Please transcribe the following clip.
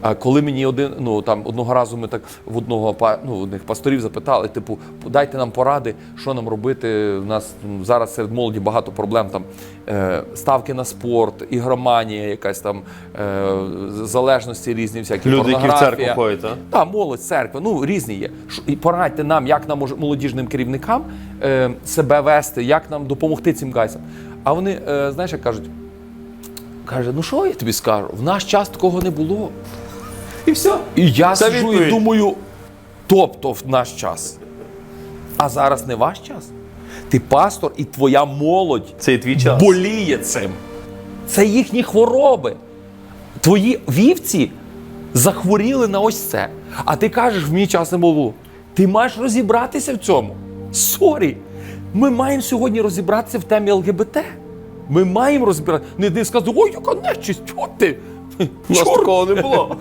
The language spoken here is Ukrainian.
А коли мені один, ну там одного разу ми так в одного ну, одних пасторів запитали, типу, дайте нам поради, що нам робити. У нас зараз серед молоді багато проблем. Там е, ставки на спорт, ігроманія, якась там е, залежності різні, всякі Люди, які в церкву ходять, а? Так, молодь, церква, ну різні є. І порадьте нам, як нам молодіжним керівникам е, себе вести, як нам допомогти цим гайсам. А вони, знаєш, як кажуть, каже, ну що я тобі скажу? В наш час такого не було. І все. І я Це сижу і думаю, тобто в наш час. А зараз не ваш час. Ти пастор і твоя молодь Це і твій час. боліє цим. Це їхні хвороби. Твої вівці захворіли на ось це. А ти кажеш, в мій час не було. Ти маєш розібратися в цьому. Сорі. Ми маємо сьогодні розібратися в темі ЛГБТ. Ми маємо розібратися. Не, не сказати, ой, яка нечисть, от ти. У нас такого не було.